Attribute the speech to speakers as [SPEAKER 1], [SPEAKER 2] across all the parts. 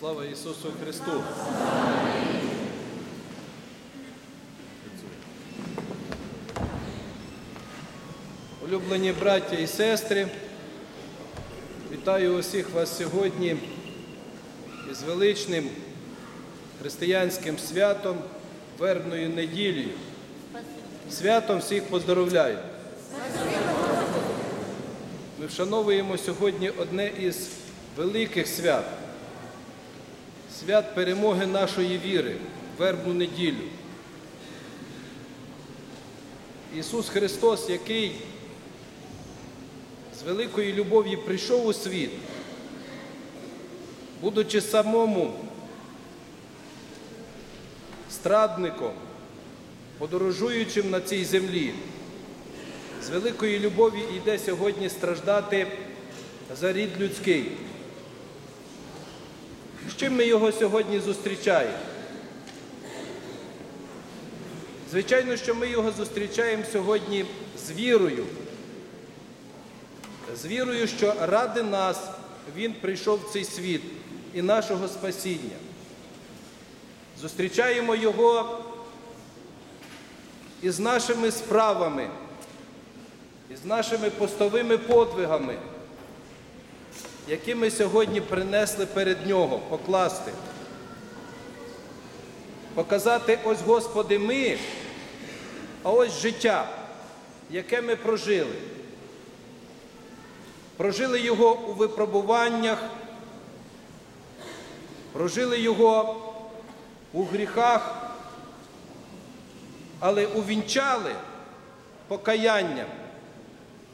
[SPEAKER 1] Слава Ісусу Христу! Улюблені браття і сестри, вітаю усіх вас сьогодні із величним християнським святом Вербною неділею. Святом всіх поздоровляю. Ми вшановуємо сьогодні одне із великих свят свят перемоги нашої віри, вербну неділю. Ісус Христос, який з великої любові прийшов у світ, будучи самому страдником, подорожуючим на цій землі, з великої любові йде сьогодні страждати за рід людський. Чим ми його сьогодні зустрічаємо? Звичайно, що ми його зустрічаємо сьогодні з вірою. З вірою, що ради нас Він прийшов в цей світ і нашого спасіння. Зустрічаємо Його із нашими справами, із нашими постовими подвигами які ми сьогодні принесли перед Нього покласти. Показати ось, Господи, ми, а ось життя, яке ми прожили. Прожили його у випробуваннях, прожили його у гріхах, але увінчали покаянням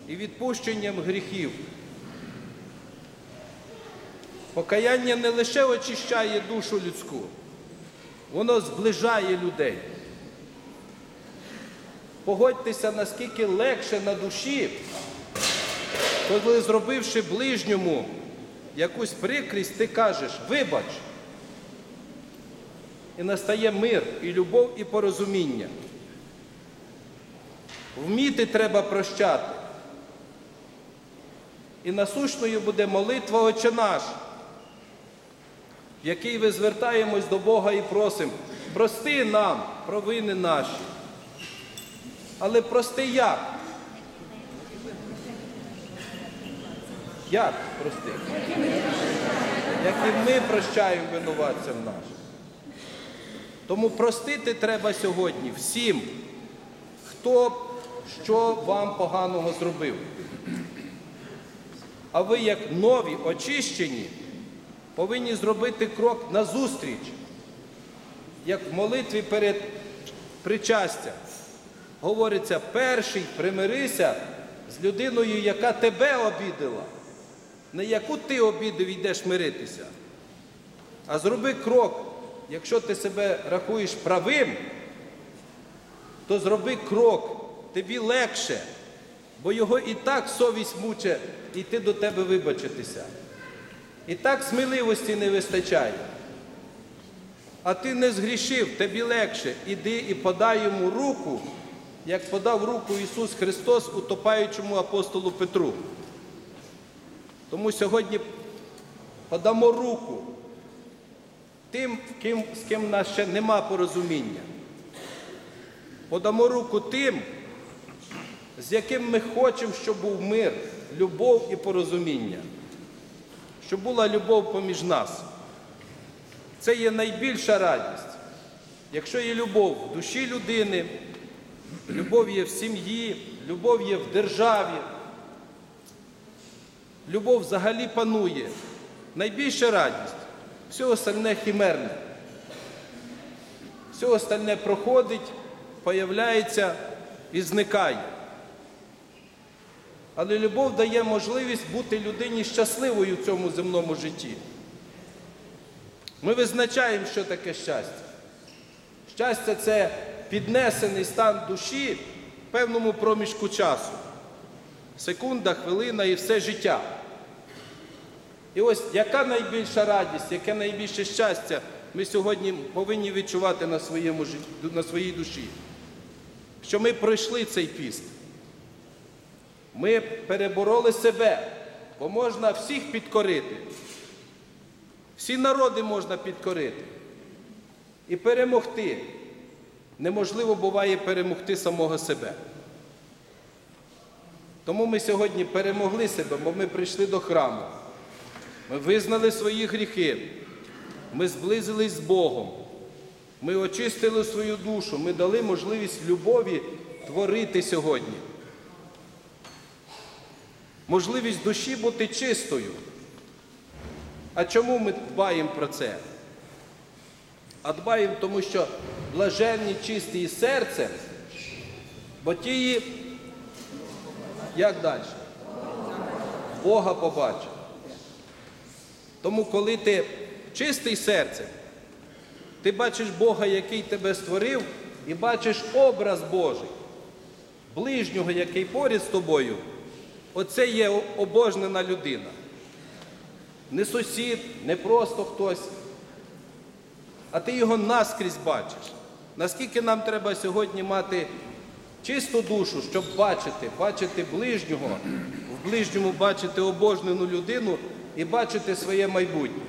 [SPEAKER 1] і відпущенням гріхів. Покаяння не лише очищає душу людську, воно зближає людей. Погодьтеся, наскільки легше на душі, коли, зробивши ближньому якусь прикрість, ти кажеш, вибач. І настає мир, і любов, і порозуміння. Вміти треба прощати. І насущною буде молитва Отче наш який ви звертаємось до Бога і просимо, прости нам провини наші. Але прости як? Як прости? Як і ми прощаємо винуватцям нашим. Тому простити треба сьогодні всім, хто що вам поганого зробив. А ви, як нові, очищені, повинні зробити крок назустріч, як в молитві перед причастям. Говориться, перший примирися з людиною, яка тебе обідала. Не яку ти обідав йдеш миритися, а зроби крок. Якщо ти себе рахуєш правим, то зроби крок, тобі легше, бо його і так совість муче йти до тебе вибачитися. І так сміливості не вистачає. А ти не згрішив, тобі легше. Іди і подай йому руку, як подав руку Ісус Христос утопаючому апостолу Петру. Тому сьогодні подамо руку тим, ким, з ким в нас ще нема порозуміння. Подамо руку тим, з яким ми хочемо, щоб був мир, любов і порозуміння щоб була любов поміж нас. Це є найбільша радість. Якщо є любов в душі людини, любов є в сім'ї, любов є в державі, любов взагалі панує. Найбільша радість, все остальне хімерне. Все остальне проходить, появляється і зникає. Але любов дає можливість бути людині щасливою в цьому земному житті. Ми визначаємо, що таке щастя. Щастя це піднесений стан душі в певному проміжку часу. Секунда, хвилина і все життя. І ось яка найбільша радість, яке найбільше щастя ми сьогодні повинні відчувати на, своєму, на своїй душі, що ми пройшли цей піст. Ми перебороли себе, бо можна всіх підкорити. Всі народи можна підкорити і перемогти. Неможливо буває перемогти самого себе. Тому ми сьогодні перемогли себе, бо ми прийшли до храму. Ми визнали свої гріхи, ми зблизились з Богом, ми очистили свою душу, ми дали можливість любові творити сьогодні. Можливість душі бути чистою. А чому ми дбаємо про це? А дбаємо, тому що блаженні чисті і серцем, бо ті, як далі? Бога побачать. Тому, коли ти чистий серцем, ти бачиш Бога, який тебе створив, і бачиш образ Божий, ближнього, який поряд з тобою, оце є обожнена людина. Не сусід, не просто хтось, а ти його наскрізь бачиш. Наскільки нам треба сьогодні мати чисту душу, щоб бачити, бачити ближнього, в ближньому бачити обожнену людину і бачити своє майбутнє.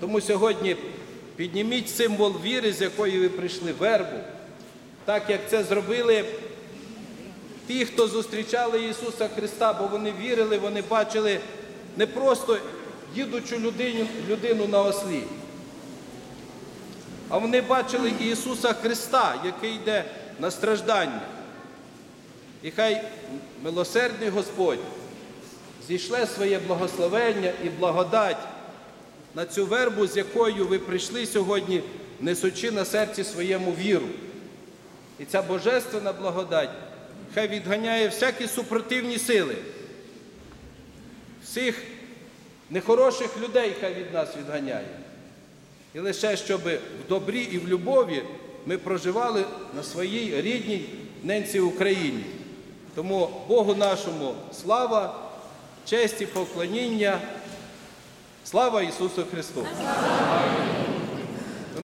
[SPEAKER 1] Тому сьогодні підніміть символ віри, з якої ви прийшли вербу, так як це зробили ті, хто зустрічали Ісуса Христа, бо вони вірили, вони бачили не просто їдучу людину, людину на ослі, а вони бачили Ісуса Христа, який йде на страждання. І хай милосердний Господь зійшле своє благословення і благодать на цю вербу, з якою ви прийшли сьогодні, несучи на серці своєму віру. І ця божественна благодать хай відганяє всякі супротивні сили, всіх нехороших людей хай від нас відганяє. І лише щоб в добрі і в любові ми проживали на своїй рідній ненці Україні. Тому Богу нашому слава, честь і поклоніння. Слава Ісусу Христу!